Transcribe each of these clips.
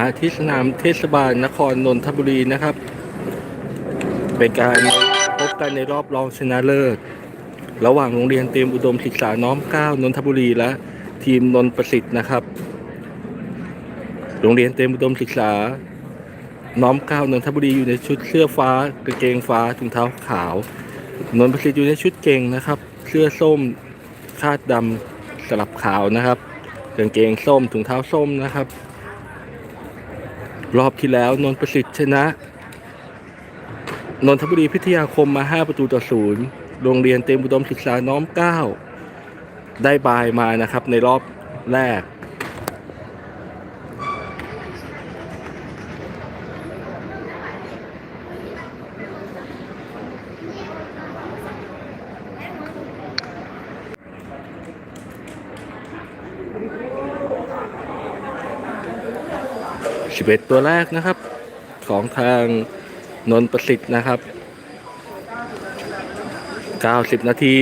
มาที่สนามเทศบาลนครนนทบุรีนะครับ เป็นการพบกันในรอบรองชนะเลิศ ระหว่างโรงเรียนเตรียมอุดมศึกษาน้อมเก้านนทบุรีและทีมนนท์ประสิทธิ์นะครับ โรงเรียนเตรียมอุดมศึกษา น้อมเก้านนทบุรีอยู่ในชุดเสื้อฟ้ากางเกงฟ้าถุงเท้าขาว นนท์ประสิทธิ์อยู่ในชุดเก่งนะครับ เสื้อส้มคาดดำสลับขาวนะครับกางเกงส้มถุงเท้าส้มนะครับ รอบที่แล้วนนท์ประสิทธิ์ชนะ นนทบุรีพิทยาคมมา 5 ประตูต่อศูนย์โรงเรียนเตรียมอุดมศึกษาน้อมเก้าได้บายมานะครับในรอบแรก 11 ตัวแรกนะครับ ของทางนนท์ประสิทธิ์นะครับ 90 นาที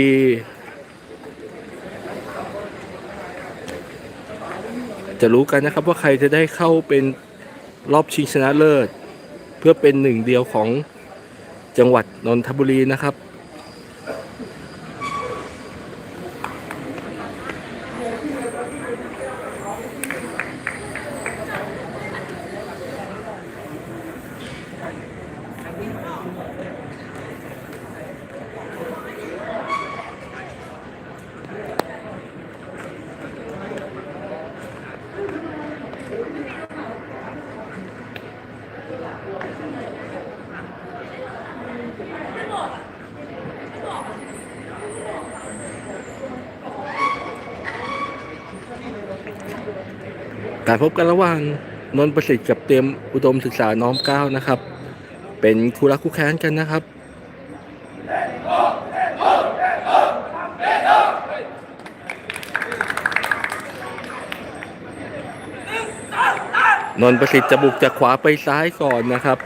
จะรู้กันนะครับว่าใครจะได้เข้าเป็นรอบชิงชนะเลิศ เพื่อเป็นหนึ่งเดียวของจังหวัดนนทบุรีนะครับ การพบกันระหว่างนนท์ประสิทธิ์กับเตรียมอุดมศึกษาน้อมเก้านะครับ เป็นคู่รักคู่แค้นกันนะครับนนท์ประสิทธิ์จะบุกจากขวาไปซ้ายก่อนนะครับ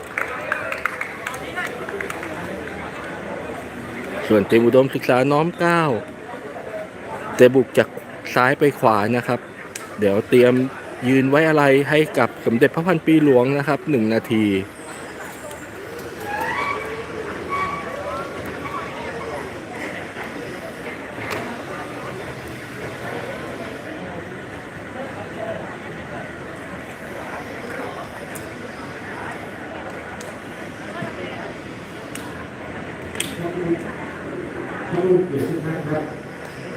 ส่วนเตรียมอุดมศึกษาน้อมเก้าจะบุกจากซ้ายไปขวานะครับ เดี๋ยวเตรียม ยืนไว้อะไรให้กับสมเด็จพระพันปีหลวงนะครับหนึ่งนาที ถ้าลูกเกียรติทุกท่านครับ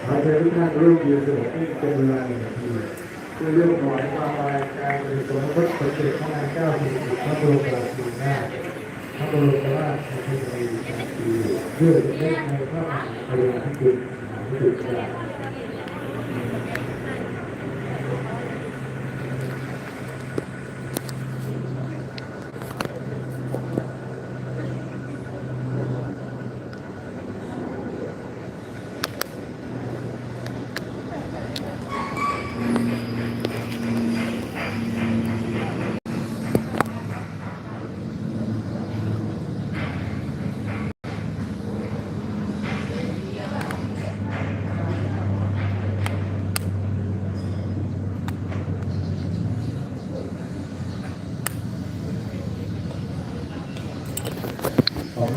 ขอเชิญทุกท่านร่วมยืนสงบนิ่งเป็นเวลาหนึ่งนาทีเพื่อเรื่องก่อนความรายการเป็นสมรสป ระเสริฐพระนางเจ้าสิริพระบรมราชินีนาถพระบรมราชชนนีพันปีเพื่อจะได้ในพระมหากรุณาธิคุณมหาวิทยาลัย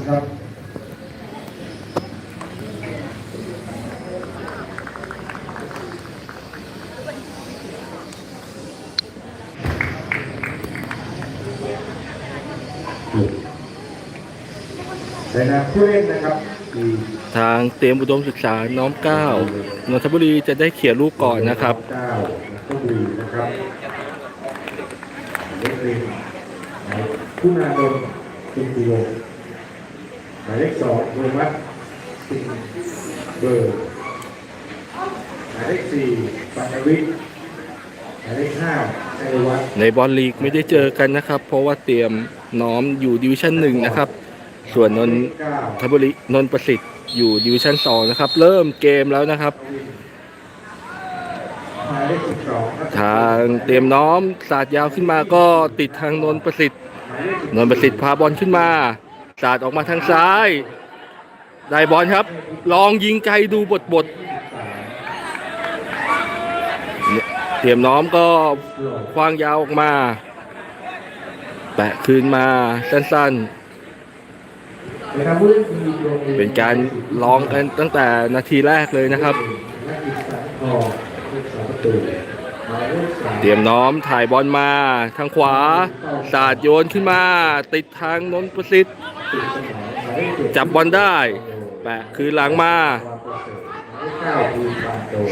คุณครับในนามผู้เล่นนะครับมีทางเตรียมอุดมศึกษาน้อมเกล้านนทบุรีจะได้เขี่ยลูกก่อนนะครับเก้าต้องดีนะครับหมายเลขหนึ่งหมายผู้นานนท์ปิงปิโลห มายเลขสองโรมัสปิงเบอร์หมายเลขสี่ปัณวิทย์หมายเลขห้าชัยวัฒน์ในบอลลีกไม่ได้เจอกันนะครับ เพราะว่าเตรียมน้อมอยู่ดิวิชั่นหนึ่งนะครับ ส่วนนนเก้าทบุรีนนท์ประสิทธิ์อยู่ดิวิชั่นสองนะครับ เริ่มเกมแล้วนะครับ หมายเลขสิบสองครับทางเตรียมน้อมสาดยาวขึ้นมาก็ติดทางนนท์ประสิทธิ์หมายเลขสิบนนท์ประสิทธิ์พาบอลขึ้นมา สาดออกมาทางซ้าย ได้บอลครับ ลองยิงไกลดูบทบทเตรียมน้อมก็คว้างยาวออกมาแปะคืนมาสั้นๆ เป็นการลองกันตั้งแต่นาทีแรกเลยนะครับ เตรียมน้อมถ่ายบอลมาทางขวา สาดโยนขึ้นมา ติดทางนนท์ประสิทธิ์ จับบอลได้ แปะคืนหลังมา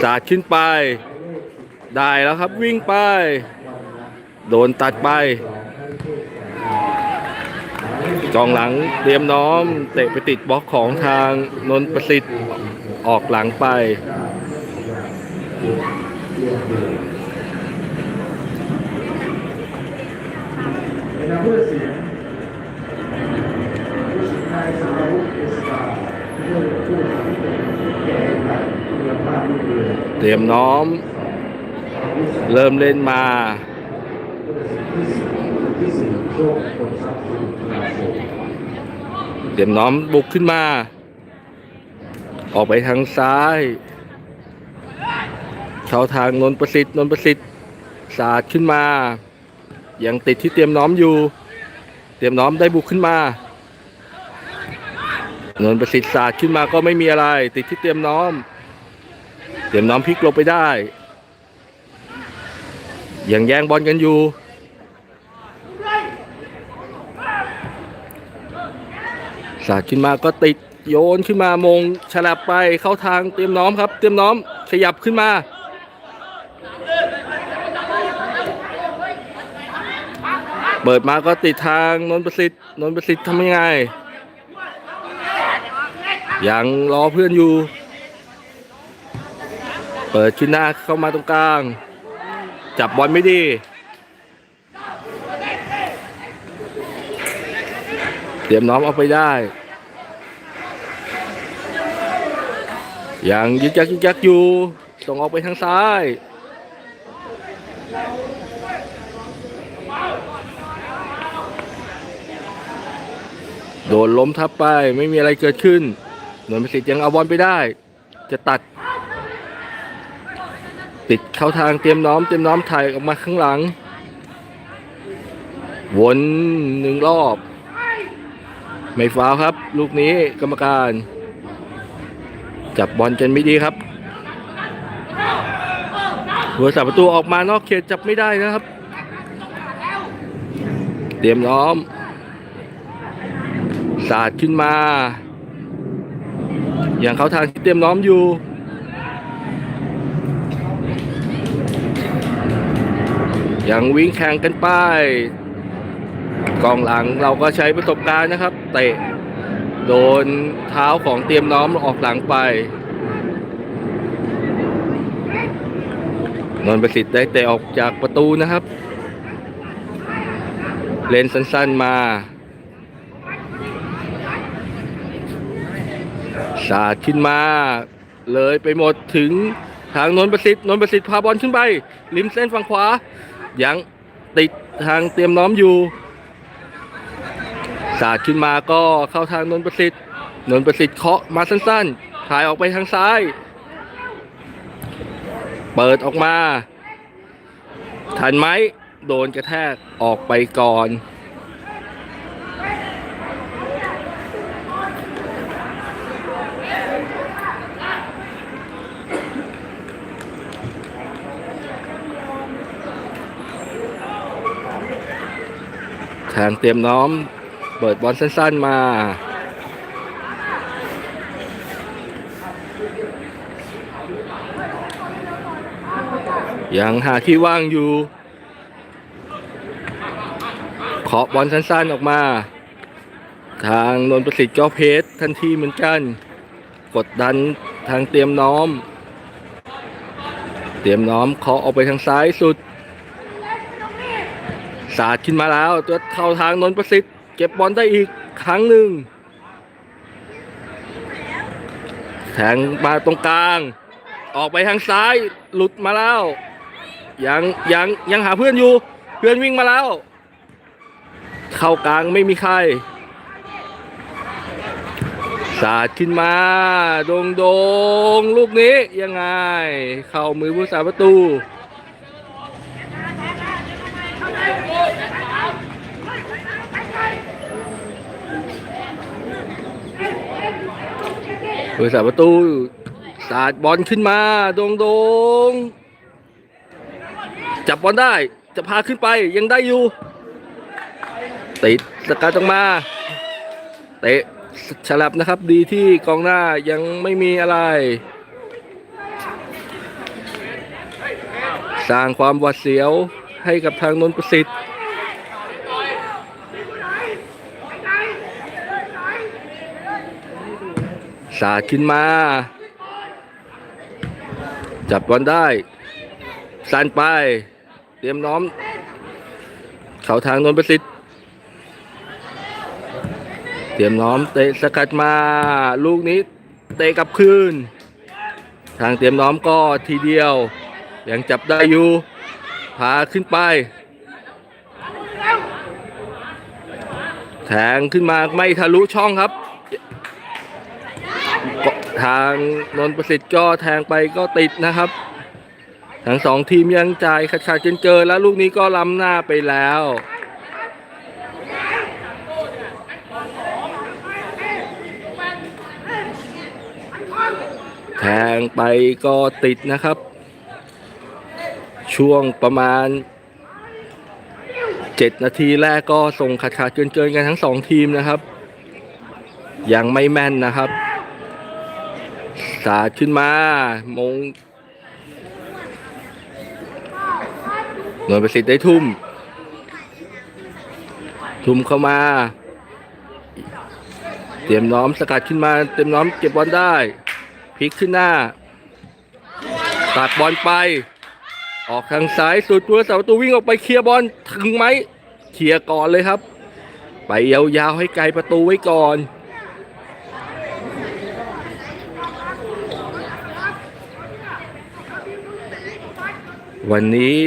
สาดขึ้นไป ได้แล้วครับวิ่งไป โดนตัดไปกองหลังเตรียมน้อม เตะไปติดบล็อกของทางนนท์ประสิทธิ์ออกหลังไปในนามผู้ตัดสินผู้สินนายสารวุฒิเอสตาผู้ผู้สาประตูแก่ขันคุณภาพลูก เตรียมน้อม เริ่มเล่นมา เตรียมน้อมบุกขึ้นมา ออกไปทางซ้ายเข้าทางนนท์ประสิทธิ์นนท์ประสิทธิ์สาดขึ้นมา ยังติดที่เตรียมน้อมอยู่ เตรียมน้อมได้บุกขึ้นมานนท์ประสิทธิ์สาดขึ้นมาก็ไม่มีอะไร ติดที่เตรียมน้อม เตรียมน้อมพลิกลงไปได้ ยังแย่งบอลกันอยู่ สาดขึ้นมาก็ติดโยนขึ้นมามงฉลับไปเข้าทางเตรียมน้อมครับ เตรียมน้อมขยับขึ้นมา เปิดมาก็ติดทางนนท์ประสิทธิ์นนท์ประสิทธิ์ทำยังไง ยังรอเพื่อนอยู่ เปิดขึ้นหน้าเข้ามาตรงกลาง จับบอลไม่ดีเตรียมน้อมเอาไปได้ยังยึกยักยึกยักอยู่ ส่งออกไปทางซ้าย โดนล้มทับไปไม่มีอะไรเกิดขึ้นนนทประสิทธิ์ยังเอาบอลไปได้ จะตัด ติดเข้าทางเตรียมน้อมเตรียมน้อมถ่ายออกมาข้างหลัง วนหนึ่งรอบ ไม่ฟาวครับ ลูกนี้กรรมการ จับบอลกันไม่ดีครับหัวสาประตูออกมานอกเขตจับไม่ได้นะครับ เตรียมน้อม สาดขึ้นมา อย่างเขาทางที่เตรียมน้อมอยู่ ยังวิ่งแข่งกันไป กองหลังเราก็ใช้ประสบการณ์นะครับ เตะ โดนเท้าของเตรียมน้อมออกหลังไปนนท์ประสิทธิ์ได้เตะออกจากประตูนะครับ เลนสั้นๆมาสาดขึ้นมา เลยไปหมดถึงทางนนท์ประสิทธิ์นนท์ประสิทธิ์พาบอลขึ้นไป ริมเส้นฝั่งขวา ยังติดทางเตรียมน้อมอยู่สาดขึ้นมาก็เข้าทางนนท์ประสิทธิ์นนท์ประสิทธิ์เคาะมาสั้นๆถ่ายออกไปทางซ้าย เปิดออกมา ทันไหมโดนกระแทกออกไปก่อน ทางเตรียมน้อม เปิดบอลสั้นๆมายังหาที่ว่างอยู่เคาะบอลสั้นๆออกมา ทางนนประสิทธิ์ก็เพจทันทีเหมือนกัน กดดันทางเตรียมน้อม เตรียมน้อมเคาะออกไปทางซ้ายสุด สาดขึ้นมาแล้วตัวเข้าทางนนท์ประสิทธิ์เก็บบอลได้อีกครั้งหนึ่งแทงมาตรงกลาง ออกไปทางซ้ายหลุดมาแล้ว ยังยังยังหาเพื่อนอยู่ เพื่อนวิ่งมาแล้ว เข้ากลางไม่มีใครสาดขึ้นมาโดงโดงลูกนี้ยังไง เข้ามือผู้สาประตู บริษัทประตูสาดบอลขึ้นมาโดงโดงจับบอลได้จะพาขึ้นไปยังได้อยู่ติดสกัดออกมาเตะฉลับนะครับ ดีที่กองหน้ายังไม่มีอะไร สร้างความหวาดเสียวให้กับทางนนทประสิทธิ์ สาดขึ้นมา จับบอลได้ สั้นไป เตรียมน้อม เข้าทางนนประสิทธิ์ เตรียมน้อมเตะสกัดมา ลูกนี้ เตะกลับคืน ทางเตรียมน้อมก็ทีเดียว ยังจับได้อยู่พาขึ้นไป แทงขึ้นมาไม่ทะลุช่องครับ ทางนนประสิทธิ์ก็แทงไปก็ติดนะครับ ทั้งสองทีมยังจ่ายขาดขาดเกินเกินแล้วลูกนี้ก็ล้ำหน้าไปแล้วแทงไปก็ติดนะครับ ช่วงประมาณ 7 นาทีแรกก็ส่งขาดขาดเกินเกินกันทั้งสองทีมนะครับ ยังไม่แม่นนะครับ สาดขึ้นมา มงหน่วยประสิทธิ์ได้ทุ่ม ทุ่มเข้ามา เตรียมน้อมสกัดขึ้นมา เตรียมน้อมเก็บบอลได้พลิกขึ้นหน้า ตัดบอลไป ออกทางซ้ายสุดตัวเสาประตูวิ่งออกไปเคลียร์บอลถึงไหมเคลียร์ก่อนเลยครับ ไปยาวๆให้ไกลประตูไว้ก่อน วันนี้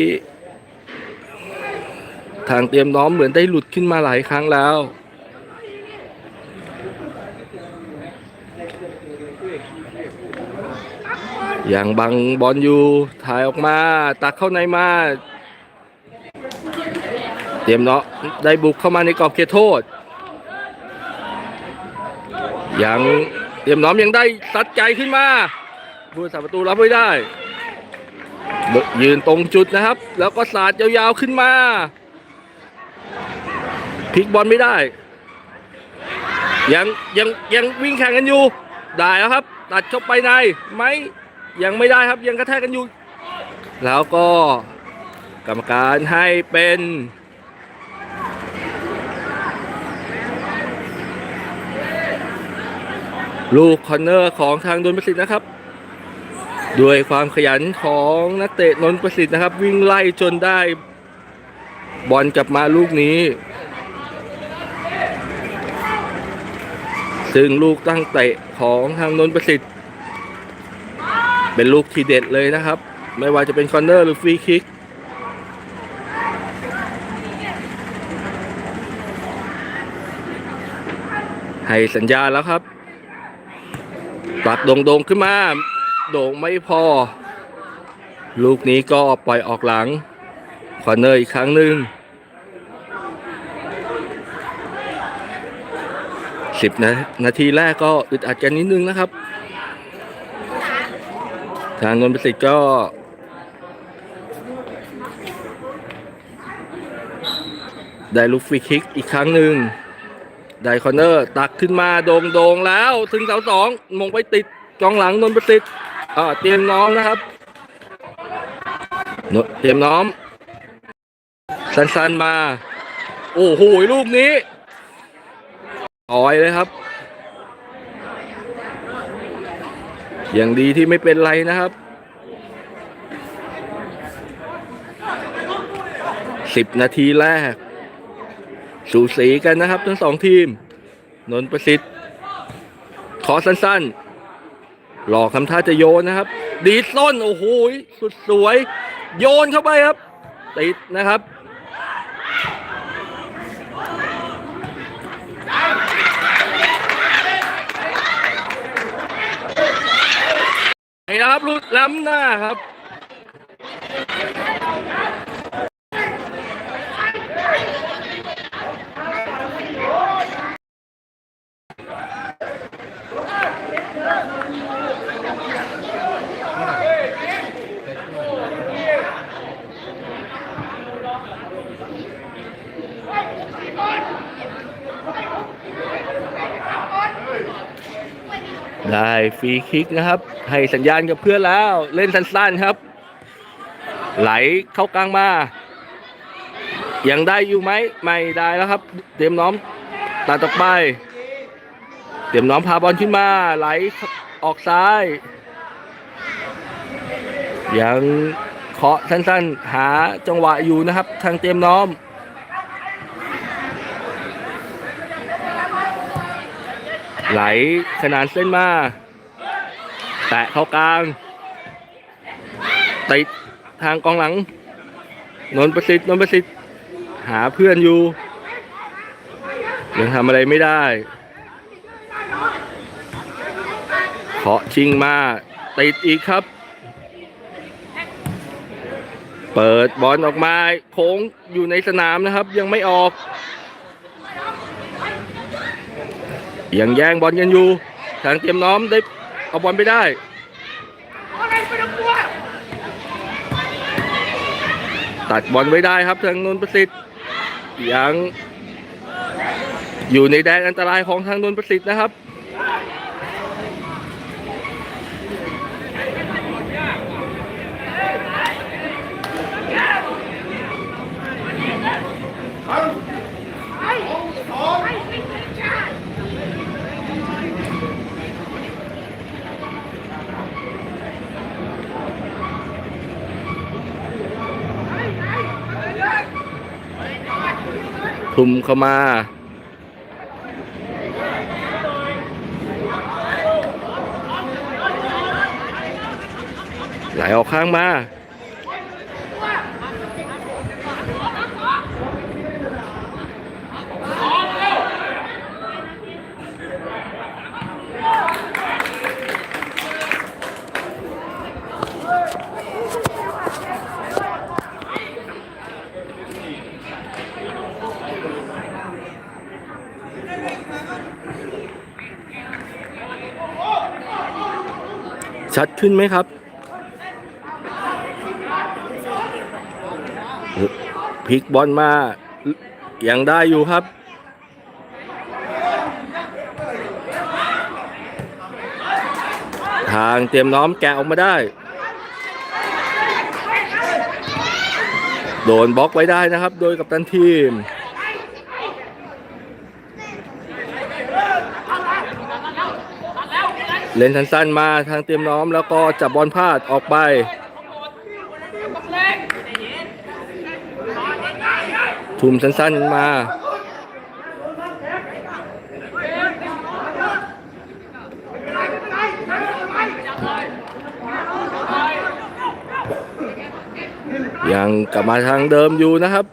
ทางเตรียมน้อมเหมือนได้หลุดขึ้นมาหลายครั้งแล้ว อย่างบังบอลอยู่ถ่ายออกมา ตักเข้าในมา เตรียมเนาะได้บุกเข้ามาในกรอบเขตโทษ ยังเตรียมน้อมยังได้ซัดไกลขึ้นมาผู้สาประตูรับไว้ได้ ยืนตรงจุดนะครับ แล้วก็สาดยาวๆขึ้นมาพลิกบอลไม่ได้ ยังยังยังวิ่งแข่งกันอยู่ ได้แล้วครับ ตัดเข้าไปในไหมยังไม่ได้ครับยังกระแทกกันอยู่ แล้วก็กรรมการให้เป็นลูกคอนเนอร์ของทางนนประสิทธิ์นะครับ ด้วยความขยันของนักเตะนนประสิทธิ์นะครับ วิ่งไล่จนได้บอลกลับมาลูกนี้ ซึ่งลูกตั้งเตะของทางนนประสิทธิ์ เป็นลูกทีเด็ดเลยนะครับ ไม่ว่าจะเป็นคอนเนอร์หรือฟรีคิกให้สัญญาแล้วครับ ตักโด่งๆขึ้นมา โด่งไม่พอ ลูกนี้ก็ปล่อยออกหลังคอนเนอร์อีกครั้งหนึ่งสิบนานาทีแรกก็อึดอัดกันนิดนึงนะครับ ทางนนท์ประสิทธิ์ก็ ได้ลูกฟรีคิกอีกครั้งหนึ่งได้คอนเนอร์ ตักขึ้นมาโด่งโดงๆแล้ว ถึงเสาสองมงไปติดกองหลังนนท์ประสิทธิ์ อ่าเตรียมน้อมนะครับนเตรียมน้อม สั้นๆมา โอ้โหลูกนี้อ่อยเลยครับ อย่างดีที่ไม่เป็นไรนะครับสิบนาทีแรก สูสีกันนะครับ ทั้งสองทีม นนท์ประสิทธิ์ ขอสั้น ๆ หลอกคำท่าจะโยนนะครับ ดีส้นโอ้โหสุดสวย โยนเข้าไปครับ ติดนะครับนี่นะครับรุดล้ำหน้าครับ ได้ ฟรีคิกนะครับ ให้สัญญาณกับเพื่อนแล้วเล่นสั้นๆครับ ไหลเข้ากลางมา ยังได้อยู่ไหมไม่ได้แล้วครับ เตรียมน้อมตัดออไป เตรียมน้อมพาบอลขึ้นมา ไหลออกซ้าย ยังเคาะสั้นๆ หาจังหวะอยู่นะครับ ทางเตรียมน้อมไหลขนานเส้นมา แตะเข้ากลางติดทางกองหลัง นนประสิทธิ์นนประสิทธิ์หาเพื่อนอยู่ยังทำอะไรไม่ได้เคาะชิงมาติดอีกครับ เปิดบอลออกมาโค้งอยู่ในสนามนะครับ ยังไม่ออก ยังแย่งบอลกันอยู่ทางเตรียมน้อมได้ เอาบอลไปได้ตัดบอลไว้ได้ครับทางนนท์ประสิทธิ์ยังอยู่ในแดนอันตรายของทางนนท์ประสิทธิ์นะครับ ทุ่มเข้ามา ไหลออกข้างมา ชัดขึ้นไหมครับ พลิกบอลมา ยังได้อยู่ครับ ทางเตรียมน้อมแกะออกมาได้ โดนบล็อกไว้ได้นะครับ โดยกัปตันทีม เล่นสั้นมาทางเตรียมน้อมแล้วก็จับบอลพลาดออกไป ทุ่มสั้นๆมายังกลับมาทางเดิมอยู่นะครับ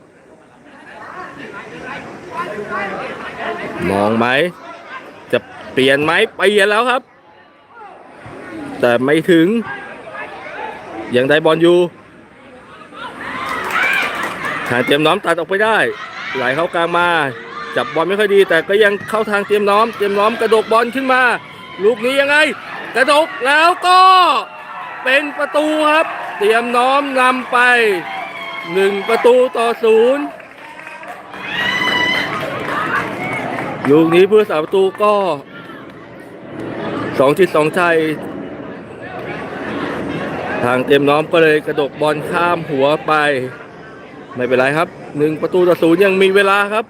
มองไหม จะเปลี่ยนไหมเปลี่ยนแล้วครับ แต่ไม่ถึง ยังได้บอลอยู่ทางเตรียมน้อมตัดออกไปได้ ไหลเข้ากลางมา จับบอลไม่ค่อยดี แต่ก็ยังเข้าทางเตรียมน้อม เตรียมน้อมกระดกบอลขึ้นมา ลูกนี้ยังไง กระดกแล้วก็เป็นประตูครับ เตรียมน้อมนำไปหนึ่งประตูต่อศูนย์ลูกนี้เพื่อสาประตูก็สองจิตสองใจ ทางเตรียมน้อมก็เลยกระดกบอลข้ามหัวไป ไม่เป็นไรครับหนึ่งประตูต่อศูนย์ยังมีเวลาครับ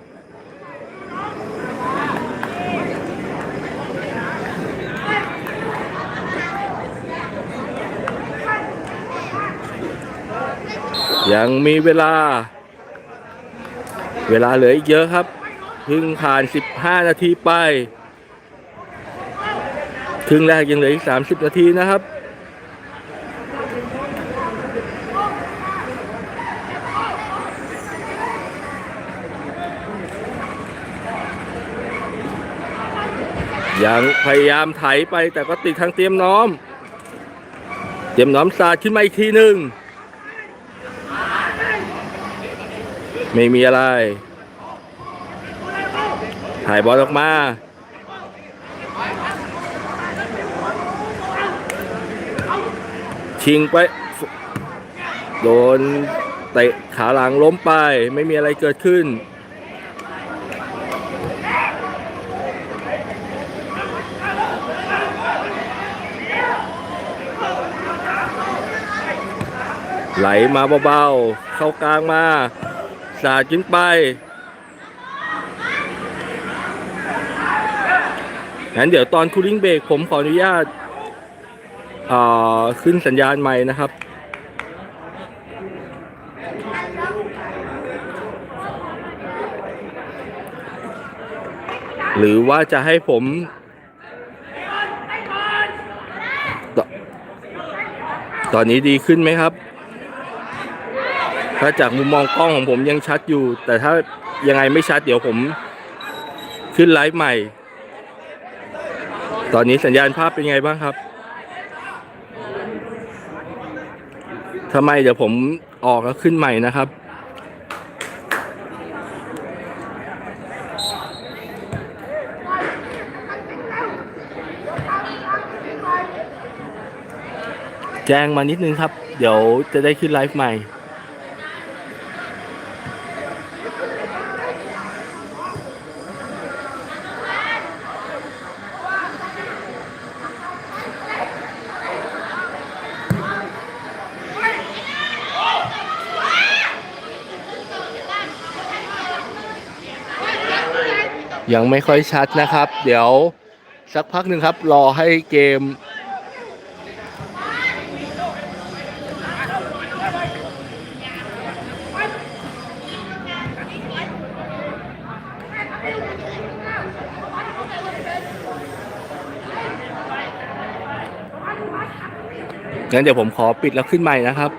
ยังมีเวลา เวลาเหลืออีกเยอะครับ เพิ่งผ่าน 15 นาทีไปครึ่งแรกยังเหลืออีก 30 นาทีนะครับ ยังพยายามไถไปแต่ก็ติดทางเตรียมน้อม เตรียมน้อมสาดขึ้นมาอีกทีหนึ่งไม่มีอะไร ถ่ายบอลออกมา ชิงไป โดนเตะขาหลังล้มไปไม่มีอะไรเกิดขึ้น ไหลมาเบาๆ เข้ากลางมา สาดขึ้นไปงั้นเดี๋ยวตอนคูลิ่งเบรกผมขออนุญาตอ่าขึ้นสัญญาณใหม่นะครับ หรือว่าจะให้ผมตอนนี้ดีขึ้นไหมครับ ถ้าจากมุมมองกล้องของผมยังชัดอยู่ แต่ถ้ายังไงไม่ชัดเดี๋ยวผมขึ้นไลฟ์ใหม่ ตอนนี้สัญญาณภาพเป็นไงบ้างครับทำไมเดี๋ยวผมออกแล้วขึ้นใหม่นะครับ แจ้งมานิดนึงครับ เดี๋ยวจะได้ขึ้นไลฟ์ใหม่ ยังไม่ค่อยชัดนะครับ เดี๋ยวสักพักหนึ่งครับ รอให้เกม งั้นเดี๋ยวผมขอปิดแล้วขึ้นใหม่นะครับ